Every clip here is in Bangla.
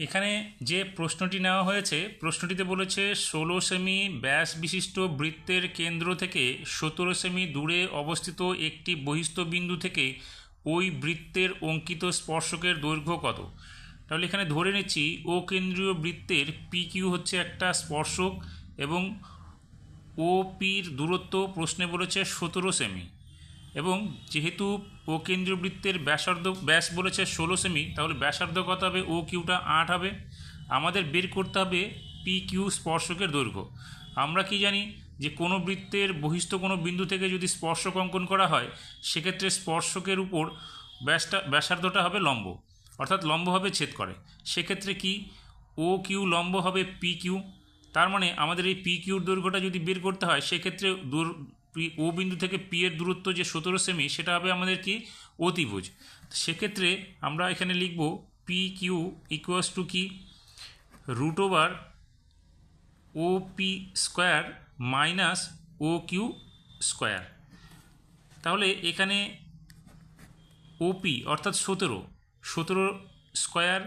এখানে যে প্রশ্নটি নেওয়া হয়েছে, প্রশ্নটিতে বলেছে, ষোলো সেমি ব্যাস বিশিষ্ট বৃত্তের কেন্দ্র থেকে সতেরো সেমি দূরে অবস্থিত একটি বহিস্থ বিন্দু থেকে ওই বৃত্তের অঙ্কিত স্পর্শকের দৈর্ঘ্য কত? তাহলে এখানে ধরে নিচ্ছি, ও কেন্দ্রীয় বৃত্তের পি কিউ হচ্ছে একটা স্পর্শক এবং ও পির দূরত্ব প্রশ্নে বলেছে সতেরো সেমি। এবং যেহেতু ও কেন্দ্রীয় বৃত্তের ব্যাসার্ধ ব্যাস বলেছে ষোলো সেমি, তাহলে ব্যাসার্ধ কত হবে? ও কিউটা আট হবে। আমাদের বের করতে হবে পি কিউ স্পর্শকের দৈর্ঘ্য। আমরা কি জানি যে কোনো বৃত্তের বহিস্থ কোনো বিন্দু থেকে যদি স্পর্শক অঙ্কন করা হয়, সেক্ষেত্রে স্পর্শকের উপর ব্যাসটা, ব্যাসার্ধটা হবে লম্ব, অর্থাৎ লম্বভাবে ছেদ করে। সেক্ষেত্রে কি? ও কিউ লম্ব হবে পি কিউ। তার মানে আমাদের এই পি কিউর দৈর্ঘ্যটা যদি বের করতে হয়, সেক্ষেত্রে দূর ও বিন্দু থেকে পি এর দূরত্ব যে সতেরো সেমি, সেটা হবে আমাদের কি? অতিভুজ। সেক্ষেত্রে আমরা এখানে লিখব পি কিউ ইকুয়াস টু কি? Root over O P square minus O Q square তাহলে এখানে ওপি অর্থাৎ সতেরো সতেরো square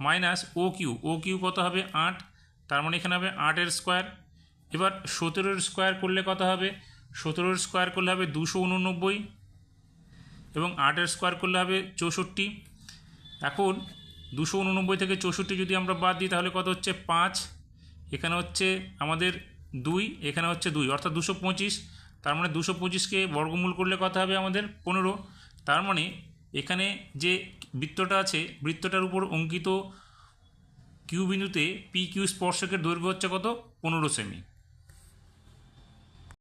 minus O Q O Q কত হবে? আট, তার মানে এখানে হবে আটের স্কোয়ার এবার সতেরোর স্কোয়ার করলে কত হবে? সতেরোর স্কোয়ার করলে হবে দুশো উননব্বই এবং আটের স্কোয়ার করলে হবে চৌষট্টি। এখন দুশো উননব্বই থেকে চৌষট্টি যদি আমরা বাদ দিই, তাহলে কত হচ্ছে? পাঁচ। এখানে হচ্ছে আমাদের দুই, এখানে হচ্ছে দুই, অর্থাৎ দুশো পঁচিশ। তার মানে দুশো পঁচিশকে বর্গমূল করলে কত হবে আমাদের? পনেরো। তার মানে এখানে যে বৃত্তটা আছে, বৃত্তটার উপর অঙ্কিত কিউ বিন্দুতে পি কিউ স্পর্শকের দৈর্ঘ্য হচ্ছে কত? পনেরো সেমি।